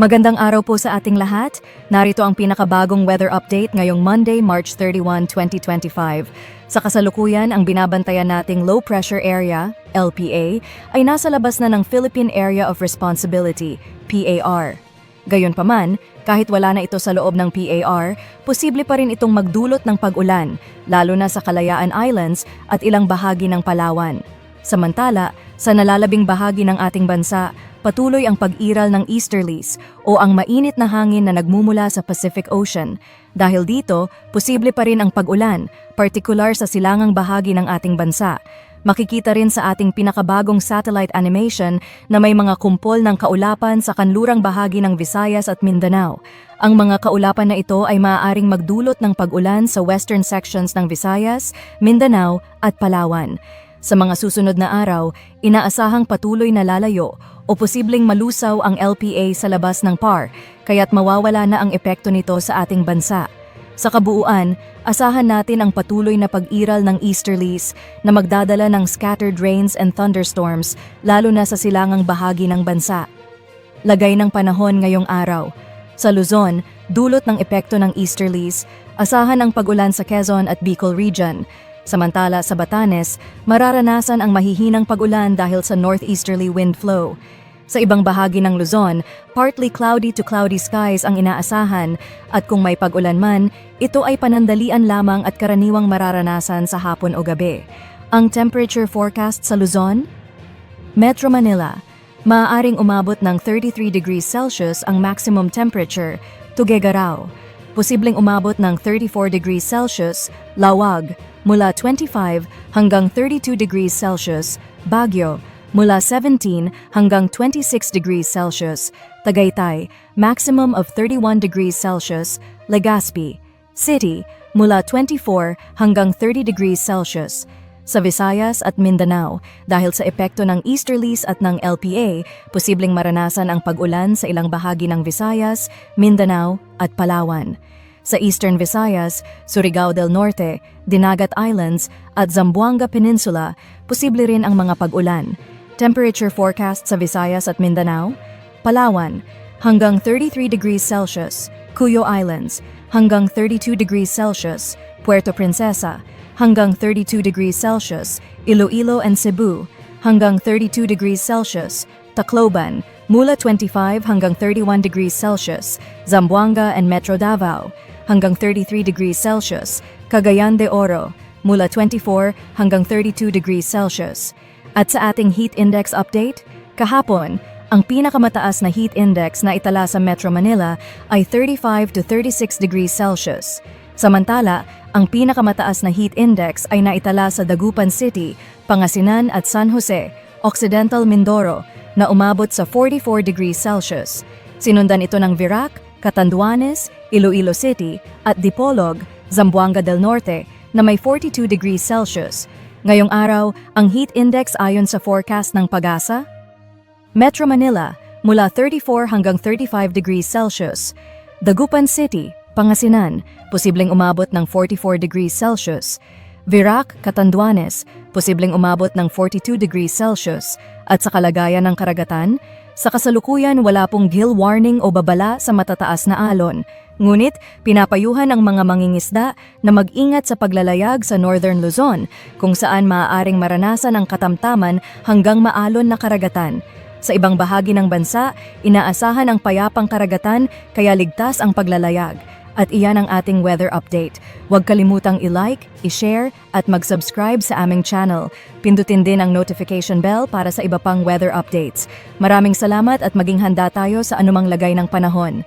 Magandang araw po sa ating lahat. Narito ang pinakabagong weather update ngayong Monday, March 31, 2025. Sa kasalukuyan, ang binabantayan nating low pressure area, LPA, ay nasa labas na ng Philippine Area of Responsibility, PAR. Gayunpaman, kahit wala na ito sa loob ng PAR, posible pa rin itong magdulot ng pag-ulan, lalo na sa Kalayaan Islands at ilang bahagi ng Palawan. Samantala, sa nalalabing bahagi ng ating bansa, patuloy ang pag-iral ng easterlies o ang mainit na hangin na nagmumula sa Pacific Ocean. Dahil dito, posible pa rin ang pag-ulan, partikular sa silangang bahagi ng ating bansa. Makikita rin sa ating pinakabagong satellite animation na may mga kumpol ng kaulapan sa kanlurang bahagi ng Visayas at Mindanao. Ang mga kaulapan na ito ay maaaring magdulot ng pag-ulan sa western sections ng Visayas, Mindanao at Palawan. Sa mga susunod na araw, inaasahang patuloy na lalayo o posibleng malusaw ang LPA sa labas ng PAR, kaya't mawawala na ang epekto nito sa ating bansa. Sa kabuuan, asahan natin ang patuloy na pag-iral ng easterlies na magdadala ng scattered rains and thunderstorms lalo na sa silangang bahagi ng bansa. Lagay ng panahon ngayong araw. Sa Luzon, dulot ng epekto ng easterlies, asahan ang pag-ulan sa Quezon at Bicol region. Samantala sa Batanes, mararanasan ang mahihinang pag-ulan dahil sa northeasterly wind flow. Sa ibang bahagi ng Luzon, partly cloudy to cloudy skies ang inaasahan at kung may pag-ulan man, ito ay panandalian lamang at karaniwang mararanasan sa hapon o gabi. Ang temperature forecast sa Luzon? Metro Manila, maaaring umabot ng 33 degrees Celsius ang maximum temperature, Tuguegarao. Posibleng umabot ng 34 degrees Celsius, Lawag, mula 25 hanggang 32 degrees Celsius, Baguio, mula 17 hanggang 26 degrees Celsius, Tagaytay, maximum of 31 degrees Celsius, Legazpi, City, mula 24 hanggang 30 degrees Celsius, sa Visayas at Mindanao, dahil sa epekto ng easterlies at ng LPA, posibleng maranasan ang pag-ulan sa ilang bahagi ng Visayas, Mindanao at Palawan. Sa Eastern Visayas, Surigao del Norte, Dinagat Islands at Zamboanga Peninsula, posible rin ang mga pag-ulan. Temperature forecast sa Visayas at Mindanao, Palawan, hanggang 33 degrees Celsius, Cuyo Islands, hanggang 32 degrees Celsius, Puerto Princesa, hanggang 32 degrees Celsius, Iloilo and Cebu, hanggang 32 degrees Celsius, Tacloban, mula 25 hanggang 31 degrees Celsius, Zamboanga and Metro Davao, hanggang 33 degrees Celsius, Cagayan de Oro, mula 24 hanggang 32 degrees Celsius. At sa ating heat index update, kahapon, ang pinakamataas na heat index na itala sa Metro Manila ay 35 to 36 degrees Celsius. Samantala, ang pinakamataas na heat index ay naitala sa Dagupan City, Pangasinan at San Jose, Occidental Mindoro, na umabot sa 44 degrees Celsius. Sinundan ito ng Virac, Catanduanes, Iloilo City at Dipolog, Zamboanga del Norte na may 42 degrees Celsius. Ngayong araw, ang heat index ayon sa forecast ng Pagasa, Metro Manila mula 34 hanggang 35 degrees Celsius. Dagupan City, Pangasinan, posibleng umabot ng 44 degrees Celsius. Virac, Catanduanes, posibleng umabot ng 42 degrees Celsius. At sa kalagayan ng karagatan, sa kasalukuyan wala pong gill warning o babala sa matataas na alon. Ngunit, pinapayuhan ang mga mangingisda na mag-ingat sa paglalayag sa Northern Luzon, kung saan maaaring maranasan ang katamtaman hanggang maalon na karagatan. Sa ibang bahagi ng bansa, inaasahan ang payapang karagatan kaya ligtas ang paglalayag. At iyan ang ating weather update. Huwag kalimutang i-like, i-share at mag-subscribe sa aming channel. Pindutin din ang notification bell para sa iba pang weather updates. Maraming salamat at maging handa tayo sa anumang lagay ng panahon.